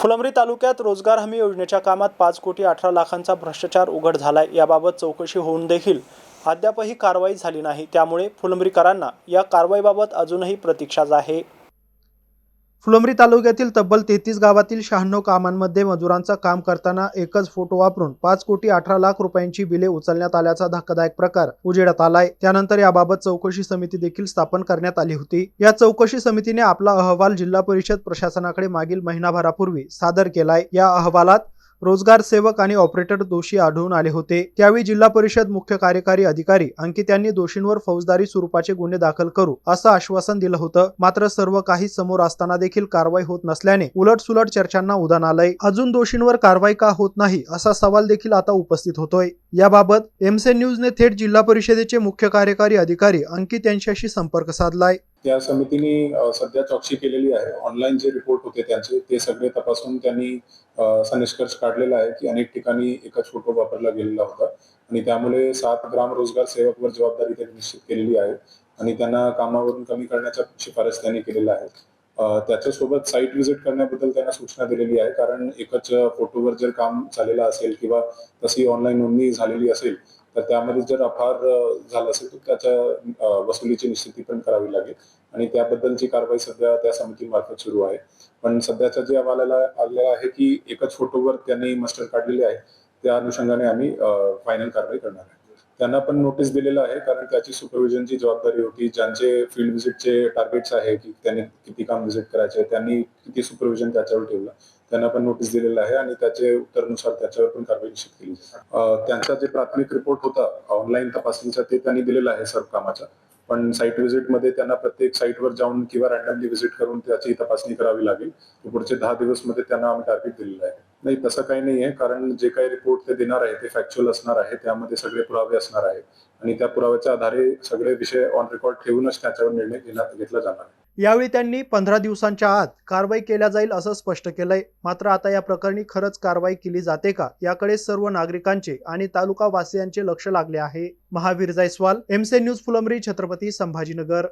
फुलंब्री तालुक्यात रोजगार हमी योजनेच्या कामात पाच कोटी अठरा लाखांचा भ्रष्टाचार उघड झालाय. याबाबत चौकशी होऊन देखील अद्यापही कारवाई झाली नाही. त्यामुळे फुलंब्रीकरांना या कारवाईबाबत अजूनही प्रतीक्षाच आहे. फुलंब्री तालुक्यातील तब्बल तेहतीस गावातील शहाण्णव कामांमध्ये मजुरांचा काम करताना एकच फोटो वापरून पाच कोटी अठरा लाख रुपयांची बिले उचलण्यात आल्याचा धक्कादायक प्रकार उजेडात आलाय. त्यानंतर याबाबत चौकशी समिती देखील स्थापन करण्यात आली होती. या चौकशी समितीने आपला अहवाल जिल्हा परिषद प्रशासनाकडे मागील महिनाभरापूर्वी सादर केलाय. या अहवालात रोजगार सेवक आणि ऑपरेटर दोषी आढळून आले होते. त्यावेळी जिल्हा परिषद मुख्य कार्यकारी अधिकारी अंकित यांनी दोषींवर फौजदारी स्वरूपाचे गुन्हे दाखल करू असं आश्वासन दिलं होतं. मात्र सर्व काही समोर असताना देखील कारवाई होत नसल्याने उलटसुलट चर्चांना उदाहरण आलंय. अजून दोषींवर कारवाई का होत नाही असा सवाल देखील आता उपस्थित होतोय. याबाबत एमसे न्यूजने थेट जिल्हा परिषदेचे मुख्य कार्यकारी अधिकारी अंकित यांच्याशी संपर्क साधलाय. त्या समितीने सध्या चौकशी केलेली आहे. ऑनलाईन जे रिपोर्ट होते त्यांचे ते सगळे तपासून त्यांनी असा निष्कर्ष काढलेला आहे की अनेक ठिकाणी एकच फोटो वापरला गेलेला होता. आणि त्यामुळे सात ग्राम रोजगार सेवकवर जबाबदारी त्यांनी निश्चित केलेली आहे. आणि त्यांना कामावरून कमी करण्याचा शिफारस त्यांनी केलेल्या आहे. त्याच्यासोबत साईट व्हिजिट करण्याबद्दल त्यांना सूचना दिलेली आहे. कारण एकच फोटोवर जर काम झालेलं असेल किंवा तशी ऑनलाईन नोंदणी झालेली असेल तर त्यामध्ये जर अफार झाला झालं असेल तर त्याच्या वसुलीची निश्चिती पण करावी लागेल. आणि त्याबद्दलची कारवाई सध्या त्या समितीमार्फत सुरू आहे. पण सध्याच्या जे अहवालाला आलेलं आहे की एकाच फोटोवर त्यांनी मस्टर काढलेले आहे. त्या अनुषंगाने आम्ही फायनल कारवाई करणार आहे. त्यांना पण नोटीस दिलेलं आहे कारण त्याची सुपरविजनची जबाबदारी होती. ज्यांचे फील्ड व्हिजिटचे टार्गेट्स आहे की त्यांनी किती काम व्हिजिट करायचे त्यांनी किती सुपरविजन त्याच्यावर ठेवलं त्यांना पण नोटीस दिलेलं आहे आणि त्याचे उत्तरानुसार त्याच्यावर पण कारवाई निश्चित केली त्यांचा जे प्राथमिक रिपोर्ट होता ऑनलाईन तपासणीचा ते त्यांनी दिलेला आहे सर्व कामाचा पण साईट व्हिजिटमध्ये त्यांना प्रत्येक साईटवर जाऊन किंवा रॅन्डमली व्हिजिट करून त्याची तपासणी करावी लागेल. पुढचे दहा दिवसमध्ये त्यांना आम्ही टार्गेट दिलेलं आहे. नाही तसं काही नाही आहे कारण जे काही रिपोर्ट ते देणार आहे ते फॅक्च्युअल असणार आहे त्यामध्ये सगळे पुरावे असणार आहे आणि त्या पुराव्याच्या आधारे सगळे विषय ऑन रेकॉर्ड ठेवूनच त्याच्यावर निर्णय घेतला जाणार आहे. यावेळी त्यांनी पंधरा दिवसांच्या आत कारवाई केल्या जाईल असं स्पष्ट केलंय. मात्र आता या प्रकरणी खरंच कारवाई केली जाते का? याकडे सर्व नागरिकांचे आणि तालुका वासियांचे लक्ष लागले आहे. महावीर जायस्वाल एमसे न्यूज फुलंबरी छत्रपती संभाजीनगर.